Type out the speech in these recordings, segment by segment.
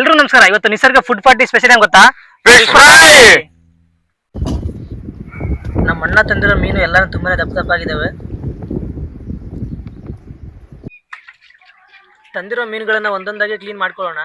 ಎಲ್ರು ನಮಸ್ಕಾರ ಇವತ್ತು ನಿಸರ್ಗ ಫುಡ್ ಪಾರ್ಟಿ ಸ್ಪೆಷಲ್ ಏನ್ ಗೊತ್ತಾ? ನಮ್ಮ ಅಣ್ಣ ತಂದಿರೋ ಮೀನು ಎಲ್ಲ ತುಂಬಾನೇ ದಪ್ಪ ಆಗಿದಾವೆ. ತಂದಿರೋ ಮೀನುಗಳನ್ನ ಒಂದೊಂದಾಗಿ ಕ್ಲೀನ್ ಮಾಡ್ಕೊಳ್ಳೋಣ.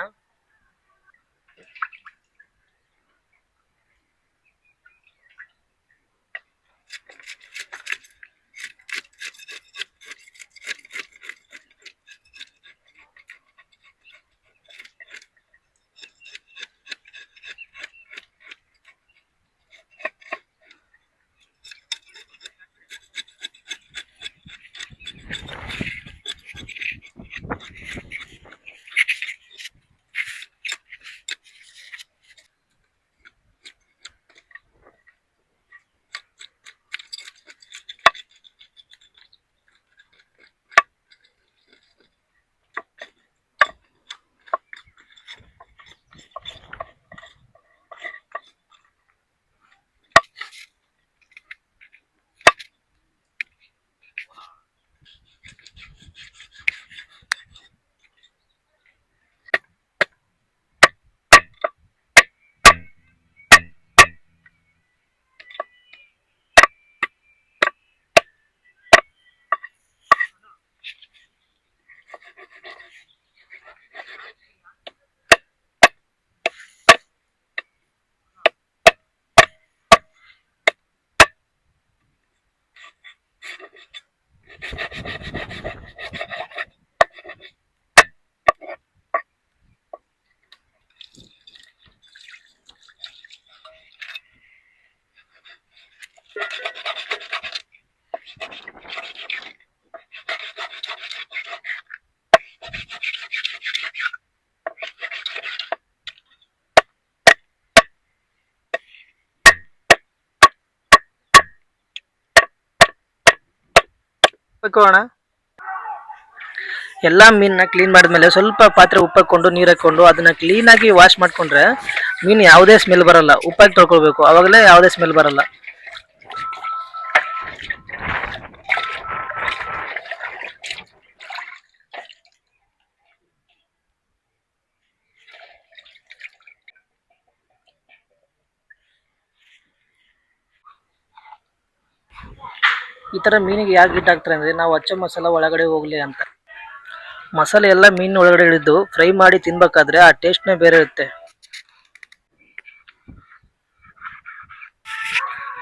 ಅಣ್ಣ? ಎಲ್ಲ ಮೀನನ್ನ ಕ್ಲೀನ್ ಮಾಡಿದ್ಮೇಲೆ ಸ್ವಲ್ಪ ಪಾತ್ರೆ ಉಪ್ಪು ಹಾಕೊಂಡು ನೀರು ಹಾಕೊಂಡು ಅದನ್ನ ಕ್ಲೀನ್ ಆಗಿ ವಾಶ್ ಮಾಡ್ಕೊಂಡ್ರೆ ಮೀನು ಯಾವುದೇ ಸ್ಮೆಲ್ ಬರಲ್ಲ. ಉಪ್ಪಾಗಿ ತೊಳ್ಕೊಳ್ಬೇಕು. ಅವಾಗಲೇ ಯಾವುದೇ ಸ್ಮೆಲ್ ಬರಲ್ಲ. ಈ ಥರ ಮೀನಿಗೆ ಯಾಕೆ ಹಾಕ್ತಾರೆ ಅಂದರೆ ನಾವು ಹಚ್ಚ ಮಸಾಲ ಒಳಗಡೆ ಹೋಗಲಿ ಅಂತ. ಮಸಾಲೆ ಎಲ್ಲ ಮೀನು ಒಳಗಡೆ ಹಿಡಿದು ಫ್ರೈ ಮಾಡಿ ತಿನ್ಬೇಕಾದ್ರೆ ಆ ಟೇಸ್ಟ್ನೇ ಬೇರೆ ಇರುತ್ತೆ.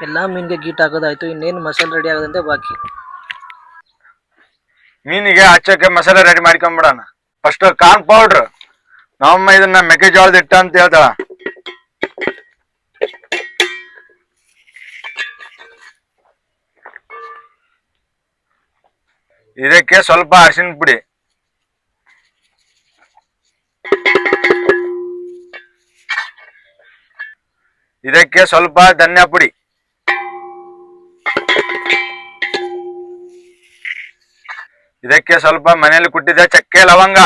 ಎಲ್ಲ ಮೀನಿಗೆ ಗೀಟ್ ಹಾಕೋದಾಯ್ತು, ಇನ್ನೇನು ಮಸಾಲೆ ರೆಡಿ ಆಗೋದಂತೆ ಬಾಕಿ. ಮೀನಿಗೆ ಹಚ್ಚಕ್ಕೆ ಮಸಾಲೆ ರೆಡಿ ಮಾಡ್ಕೊಂಬಿಡೋಣ. ಫಸ್ಟ್ ಕಾರ್ನ್ ಪೌಡ್ರ್ ನಮ್ಮ ಇದನ್ನ ಮೆಕ್ಕೆಜೋಳದ ಇಟ್ಟ ಅಂತ ಹೇಳ್ತಾಳ. ಇದಕ್ಕೆ ಸ್ವಲ್ಪ ಅರಿಶಿನ ಪುಡಿ ಇದಕ್ಕೆ ಸ್ವಲ್ಪ ಧನ್ಯ ಪುಡಿ ಇದಕ್ಕೆ ಸ್ವಲ್ಪ ಮನೆಯಲ್ಲಿ ಕುಟ್ಟಿದ ಚಕ್ಕೆ ಲವಂಗ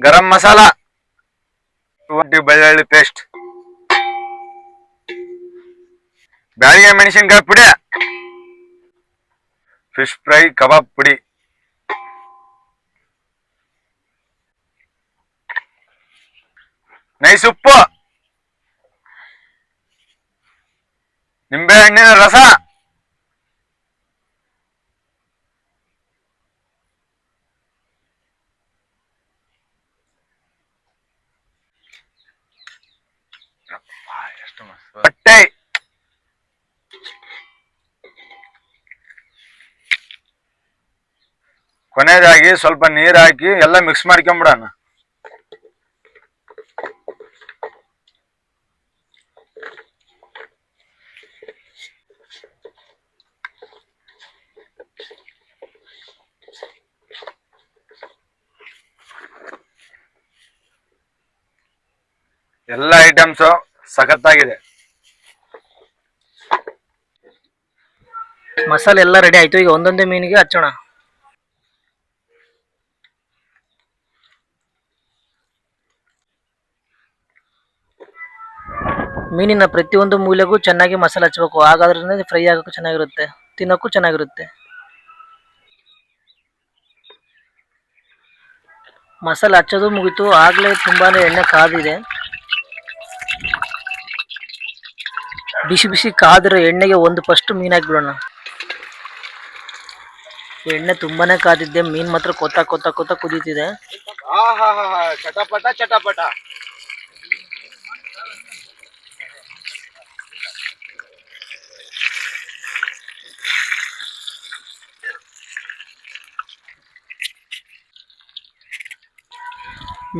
ಗರಂ ಮಸಾಲ ಶುಂಠಿ ಬೆಳ್ಳುಳ್ಳಿ ಪೇಸ್ಟ್ ಬ್ಯಾಳಿಗೆ ಮೆಣಸಿನ್ಕಾಯಿ ಪುಡಿ ಫಿಶ್ ಫ್ರೈ ಕಬಾಬ್ ಪುಡಿ ನೈಸ್ ಉಪ್ಪು ನಿಂಬೆ ಹಣ್ಣಿನ ರಸ ಕೊನೆಯದಾಗಿ ಸ್ವಲ್ಪ ನೀರ್ ಹಾಕಿ ಎಲ್ಲ ಮಿಕ್ಸ್ ಮಾಡ್ಕೊಂಬಿಡೋಣ. ಎಲ್ಲ ಐಟಮ್ಸ್ ಸಖತ್ತಾಗಿದೆ. ಮಸಾಲೆ ಎಲ್ಲ ರೆಡಿ ಆಯ್ತು. ಈಗ ಒಂದೊಂದೇ ಮೀನಿಗೆ ಹಚ್ಚೋಣ. ಮೀನಿನ ಪ್ರತಿಯೊಂದು ಮೂಲೆಗೂ ಚೆನ್ನಾಗಿ ಮಸಾಲೆ ಹಚ್ಚಬೇಕು ಹಾಗಾದ್ರೆ ಫ್ರೈ ಆಗೋಕ್ಕೂ ಚೆನ್ನಾಗಿರುತ್ತೆ. ತಿನ್ನೋಕ್ಕೂ ಚೆನ್ನಾಗಿರುತ್ತೆ. ಮಸಾಲೆ ಹಚ್ಚೋದು ಮುಗಿತು. ಆಗಲೇ ತುಂಬಾನೇ ಎಣ್ಣೆ ಕಾದಿದೆ. ಬಿಸಿ ಬಿಸಿ ಕಾದಿರೋ ಎಣ್ಣೆಗೆ ಒಂದು ಫಸ್ಟ್ ಮೀನು ಹಾಕ್ಬಿಡೋಣ. ಎಣ್ಣೆ ತುಂಬಾನೇ ಕಾದಿದ್ದೆ. ಮೀನ್ ಮಾತ್ರ ಕೊತ್ತ ಕೊತ್ತ ಕೊತ್ತ ಕುದೀತಿದೆ. ಚಟಪಟ ಚಟಪಟ.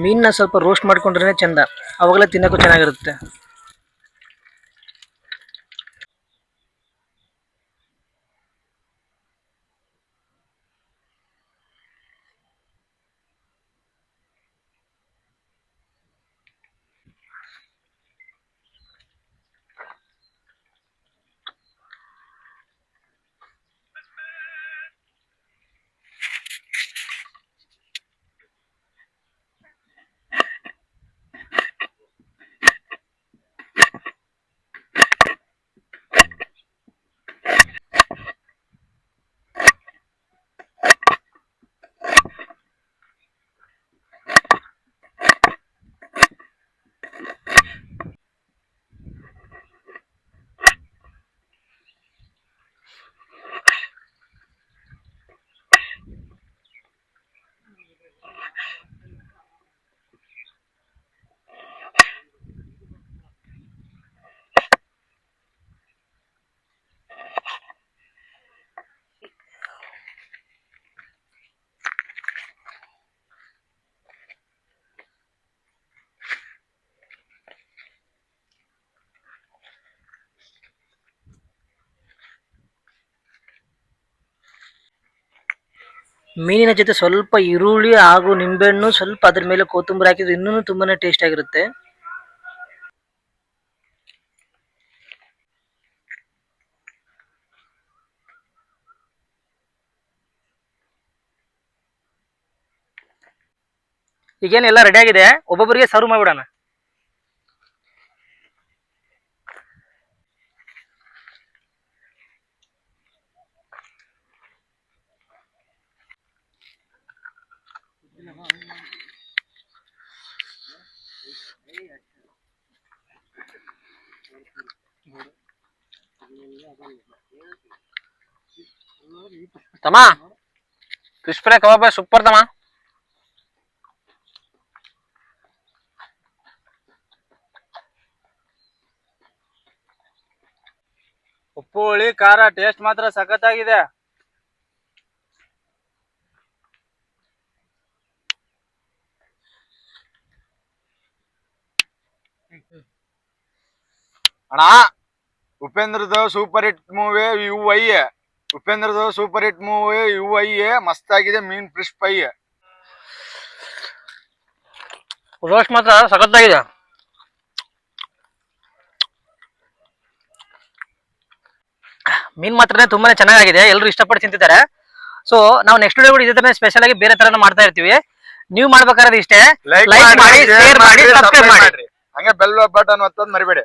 ಮೀನ್ನ ಸ್ವಲ್ಪ ರೋಸ್ಟ್ ಮಾಡ್ಕೊಂಡ್ರೆ ಚಂದ. ಅವಾಗಲೇ ತಿನ್ನೋಕ್ಕೂ ಚೆನ್ನಾಗಿರುತ್ತೆ. ಮೀನಿನ ಜೊತೆ ಸ್ವಲ್ಪ ಈರುಳ್ಳಿ ಹಾಗೂ ನಿಂಬೆಹಣ್ಣು ಸ್ವಲ್ಪ ಅದ್ರ ಮೇಲೆ ಕೊತ್ತಂಬರಿ ಹಾಕಿದ್ರೆ ಇನ್ನೂ ತುಂಬಾನೇ ಟೇಸ್ಟ್ ಆಗಿರುತ್ತೆ. ಈಗೇನೆಲ್ಲ ರೆಡಿ ಆಗಿದೆ? ಒಬ್ಬೊಬ್ಬರಿಗೆ ಸರ್ವ್ ಮಾಡ್ಬಿಡೋಣ. ತಮ್ಮ ಫಿಶ್ ಫ್ರೈ ಕಬಾಬ್ ಸೂಪರ್ ತಮ್ಮ. ಉಪ್ಪು ಹುಳಿ ಖಾರ ಟೇಸ್ಟ್ ಮಾತ್ರ ಸಖತ್ತಾಗಿದೆ. ಅಣ್ಣ ಉಪೇಂದ್ರದ super hit movie U I ಉಪೇಂದ್ರದ super hit movie U I ಮಸ್ತ್ ಆಗಿದೆ ಮೀನ್ ಫಿಶ್ ಪೈ ರೋಸ್ಟ್ ಮಾತ್ರ ಸಖತ್ತಾಗಿದೆ. ಮೀನ್ ಮಾತ್ರ ತುಂಬಾನೇ ಚೆನ್ನಾಗಿದೆ ಎಲ್ಲರೂ ಇಷ್ಟಪಟ್ಟು ತಿಂತಿದ್ದಾರೆ. ಸೊ ನಾವು ನೆಕ್ಸ್ಟ್ ವಿಡಿಯೋ ಕೂಡ ಇದೇ ತರ ಸ್ಪೆಷಲ್ ಆಗಿ ಬೇರೆ ತರನ ಮಾಡ್ತಾ ಇರ್ತೀವಿ. ನೀವು ಮಾಡ್ಬೇಕಾದ್ರೆ ಇಷ್ಟೇ. ಲೈಕ್ ಮಾಡಿ, ಶೇರ್ ಮಾಡಿ, ಸಬ್ಸ್ಕ್ರೈಬ್ ಮಾಡಿ. ಹಂಗೆ ಬೆಲ್ ಬಟನ್ ಒತ್ತೋದು ಮರಿಬೇಡಿ.